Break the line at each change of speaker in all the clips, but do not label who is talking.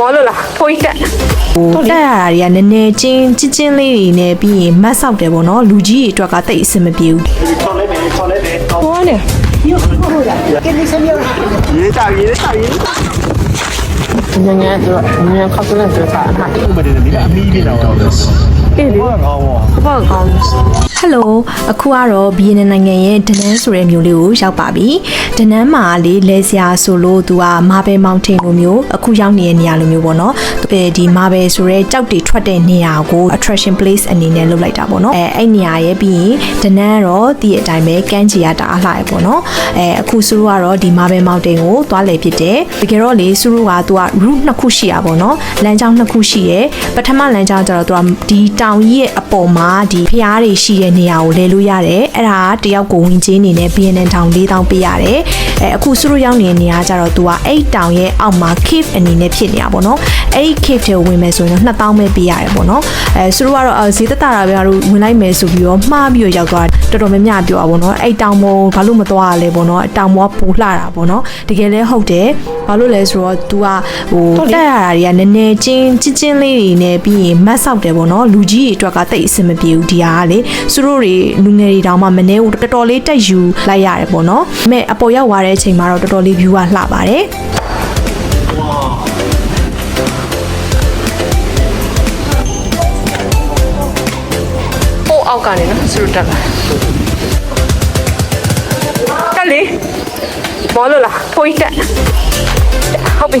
မောလို့လားထိုးကြီးတက်
ဟိုတက်ရတာတွေကနည်းနည်းချင်းချင်းချင်းလေးတွေနဲ့ပြီးရင်မတ်ဆောက်တယ်ပေါ့နော်လူကြီးတွေအတွက်ကတိတ်အဆင်မပြေဘူး
ဟောနေ
ရေးတာရေးတာရေး
ညညညညခေါက်စလက်စစားဟာ
ဥပဒေနဲ့အမီးနေတာတော့
အေးလေ
ဘာကောင်းဝါ
ဘာကောင်း
ဟယ်လိုအခုကတော့ဘီယန်နိုင်ငံရဲ့ဒနန်းဆိုတဲ့မြို့လေးကိုရောက်ပါပြီဒနန်းမှာလေလဲစရာဆိုလို့သူကမာဘယ်မောင်တိန်လိုမျိုးအခုရောက်နေတဲ့နေရာလိုမျိုးပေါ့နော်အဲဒီမာဘယ်ဆိုတဲ့ကြောက်တွေထွက်တဲ့နေရာကို attraction place အနေနဲ့လုပ်လိုက်တာပေါ့နော်အဲအဲ့နေရာရဲ့ပြီးရင်ဒနန်းကတော့တည့်အတိုင်းပဲကမ်းခြေကတအားလှရပေါ့နော်အဲအခုဆူရိုကတော့ဒီမာဘယ်မောင်တိန်ကိုသွားလေဖြစ်တယ်တကယ်တော့လေဆူရိုကသူက route နှစ်ခုရှိရပါတော့လမ်းကြောင်းနှစ်ခုရှိရယ်ပထမလမ်းကြောင်းကျတော့သူကဒီတောင်ကြီးရဲ့အပေါ်မှာဒီဖျားတွေရှိတဲ့နေရာကိုလဲလို့ရတယ်အဲ့ဒါကတယောက်ကိုဝင်ချင်းအနေနဲ့ BNN တောင်၄တောင်ပေးရတယ် အဲအခုဆူရိုရောက်နေတဲ့နေရာကျတော့သူကအဲ့တောင်ရဲ့အောက်မှာ cave အနေနဲ့ဖြစ်နေတာပေါ့နော်အဲ့ cave တွေကိုဝင်မယ်ဆိုရင်တော့2000ပဲပေးရတယ်ပေါ့နော်အဲဆူရိုကတော့ဈေးသက်တာပဲတို့ဝင်လိုက်မယ်ဆိုပြီးတော့မှားပြီးတော့ရောက်သွားတော်တော်များများပြောတာပေါ့နော်အဲ့တောင်ပေါ်ဘာလို့မသွားရလဲပေါ့နော်တောင်ပေါ်ကပူလှတာပေါ့နော်တကယ်လဲဟုတ်တယ်ဘာလို့လဲဆိုတော့ तू ကဟိုတက်ရတာတွေကနည်းနည်းချင်းချင်းချင်းလေးတွေနဲ့ပြီးရင်မတ်ဆောက်တယ်ပေါ့နော်လူကြီးတွေအတွက်ကတိတ်အဆင်မပြေဘူးဒီဟာကလေသူတို့တွေလူငယ်တွေတောင်မှမနေဘူးတော်တော်လေးတက်ယူလိုက်ရတယ်ပေါ့နော်ဒါပေမဲ့အပေါ်ရောက်သွားတဲ့အချိန်မှာတော့တော်တော်လေး view ကလှပါတယ်
ဟိုအောက်ကနေနော်ဆူတက်လာတက်လေမောလို့လားထိုးကြီးတက်ဟုတ်ပြီ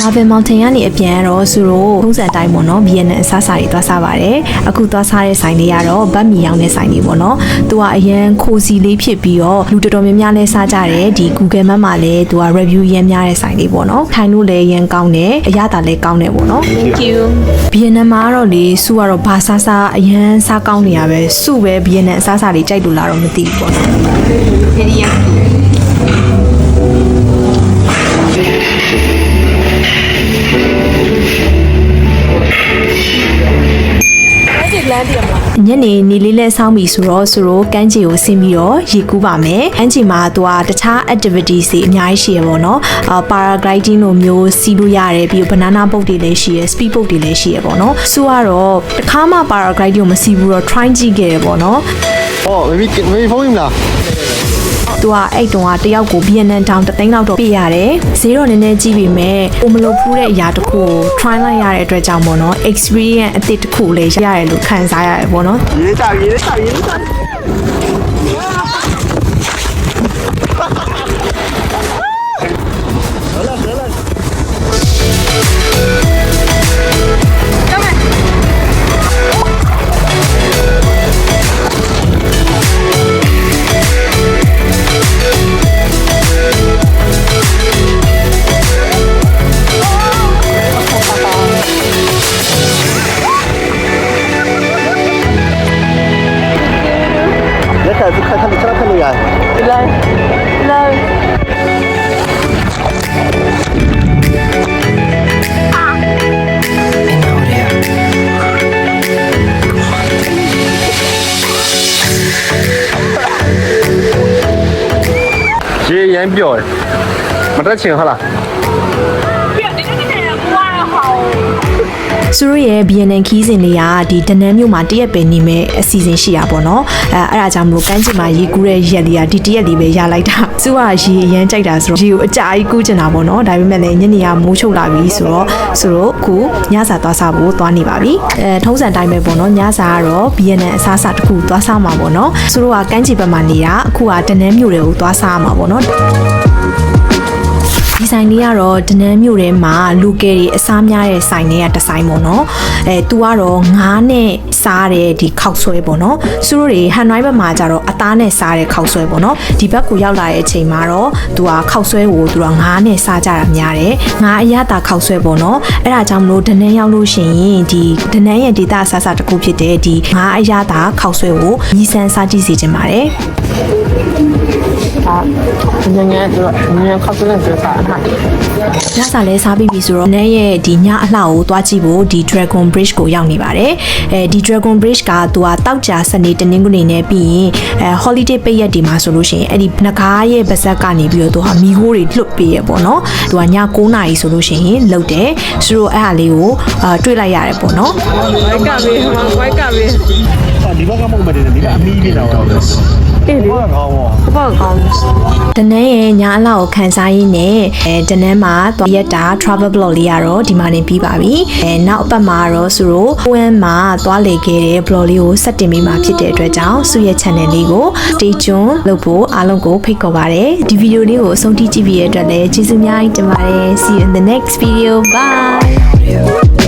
မာဘယ်မောင်တိန်ကနေအပြန်တော့သူတို့ထုံးစံတိုင်းပေါ့နော်ဗီယက်နမ်အစားအစာတွေသွားစားပါတယ်အခုသွားစားတဲ့ဆိုင်လေးကတော့ဗတ်မီရောင်းတဲ့ဆိုင်လေးပေါ့နော်သူကအရန်ခိုစီလေးဖြစ်ပြီးတော့လူတော်တော်များများလဲစားကြတယ်ဒီ Google Map မှာလည်းသူက review ရမ်းများတဲ့ဆိုင်လေးပေါ့နော်ထိုင်လို့လည်းရမ်းကောင်းတယ်အရသာလည်းကောင်းတယ်ပေါ့နော်
Thank you
ဗီယက်နမ်မှာကတော့လေစုကတော့ဘာစားစားအရန်စားကောင်းနေရပဲစုပဲဗီယက်နမ်အစားအစာတွေကြိုက်လို့လားတော့မသိဘူးပေါ့နော်
Very young
ညနေနေလေးလဲဆောင်းပြီဆိုတော့ဆိုတော့ကမ်းခြေကိုဆင်းပြီးတော့ရေကူးပါမယ်ကမ်းခြေမှာသူကတခြား activities တွေအများကြီးရှိရပေါ့နော်အာ paragliding လိုမျိုးစီးလို့ရတယ်ပြီးတော့ banana boat တွေလည်းရှိရ speed boat တွေလည်းရှိရပေါ့နော်ဆိုတော့တစ်ခါမှ paragliding ကိုမစီးဘူးတော့ try ကြည့်ခဲ့ရပေါ့နော်
Oh, maybe maybe phone him now.
သူကအဲ့တုန်းကတယောက်ကိုဗီယက်နမ်တောင်တစ်သိန်းလောက်တော့ပေးရတယ်ဈေးတော့နည်းနည်းကြီးပြီမဲ့ကိုမလို့ဖူးတဲ့အရာတစ်ခုကို try လိုက်ရတဲ့အတွက်ကြောင့်ပေါ့နော် experience အသစ်တစ်ခုလေးရရတယ်လို့ခံစားရတယ်ပေါ့နော်
ရေးတာရေးတာရေးတာ လို့ရတယ်
ဒီလိုက်လိုက်
ရေ
သူတို့ရဲ့ BNN ခီးစဉ်လေးကဒီဒနန်းမြို့မှာတရက်ပဲနေမဲ့အစီအစဉ်ရှိတာပေါ့နော်အဲအဲ့ဒါကြောင့်မလို့ကမ်းခြေမှာရေကူးတဲ့ရက်လေးကဒီတရက်လေးပဲရလိုက်တာသူကရေအရမ်းကြိုက်တာဆိုတော့ရေကိုအကြာကြီးကူးကျင်တာပေါ့နော်ဒါပေမဲ့လည်းညနေကမိုးချုပ်လာပြီဆိုတော့ဆိုတော့အခုညစာသွားစားဖို့သွားနေပါပြီအဲထုံးစံတိုင်းပဲပေါ့နော်ညစာကတော့ BNN အစားအစာတစ်ခုသွားစားမှာပေါ့နော်သူတို့ကကမ်းခြေဘက်မှာနေတာအခုကဒနန်းမြို့တွေကိုသွားစားမှာပေါ့နော်ဒီ ဆိုင်လေးကတော့ဒနန်းမြို့ထဲမှာလူကယ်တွေအစားများတဲ့ဆိုင်တွေကတစ်ဆိုင်ပေါ့နော်အဲသူကတော့ငါးနဲ့စားတဲ့ဒီခောက်ဆွဲပေါ့နော်သူတို့တွေဟန်နိုင်းဘက်မှာကျတော့အသားနဲ့စားတဲ့ခောက်ဆွဲပေါ့နော်ဒီဘက်ကိုရောက်လာတဲ့အချိန်မှာတော့သူကခောက်ဆွဲကိုသူကငါးနဲ့စားကြတာများတယ်ငါးအရသာခောက်ဆွဲပေါ့နော်အဲ့ဒါကြောင့်မလို့ဒနန်းရောက်လို့ရှိရင်ဒီဒနန်းရဲ့ဒေတာဆဆတစ်ခုဖြစ်တဲ့ဒီငါးအရသာခောက်ဆွဲကိုမြည်ဆန်းစားကြည့်စေချင်ပါတယ်
ဒါငငယ်တို့ငငယ်ခောက်စလက်ဆိုစားဟာ
ညစာလဲစားပြီးပြီဆိုတော့နန်းရဲ့ဒီညအလှကိုသွားကြည့်ဖို့ဒီ Dragon Bridge ကိုရောက်နေပါတယ်အဲဒီ Dragon Bridge ကသူကတောက်ကြစနေတနင်္ဂနွေနဲ့ပြီးရင်အဲ holiday ပိတ်ရက်ဒီမှာဆိုလို့ရှိရင်အဲ့ဒီငကားရဲ့ပါဇက်ကနေပြီးတော့သူဟာမီခိုးတွေလွတ်ပေးရပေါ့နော်သူကည9နာရီဆိုလို့ရှိရင်လှုပ်တယ်ဆိုတော့အဲ့ဟာလေးကိုအာတွေ့လိုက်ရတယ်ပေါ့နော်
ဝိုက်ကဘေးဝိုက်ကဘေး
ဒီဘက်ကမဟုတ်မယ်ဒီကအမီးနေတာတော့
အေးလေ
ဘာကောင်းရော
ဘောကောင်း
တနန်းရဲ့ညအလှကိုခန်းစားရင်းနဲ့အဲတနန်းမှာသွားရက်တာ travel blog လေးကတော့ဒီမှာနေပြီးပါပြီအဲနောက်အပတ်မှာတော့ဆိုတော့ OM မှာသွားလေခဲ့တဲ့ blog လေးကိုဆက်တင်ပေးမှာဖြစ်တဲ့အတွက်ကြောင့်စုရဲ့ channel လေးကို stay tuned လုပ်ဖို့အားလုံးကိုဖိတ်ခေါ်ပါတယ်ဒီဗီဒီယိုလေးကိုအဆုံးထိကြည့်ပြီးရတဲ့အတွက်လည်းကျေးဇူးအများကြီးတင်ပါတယ် see you in the next video bye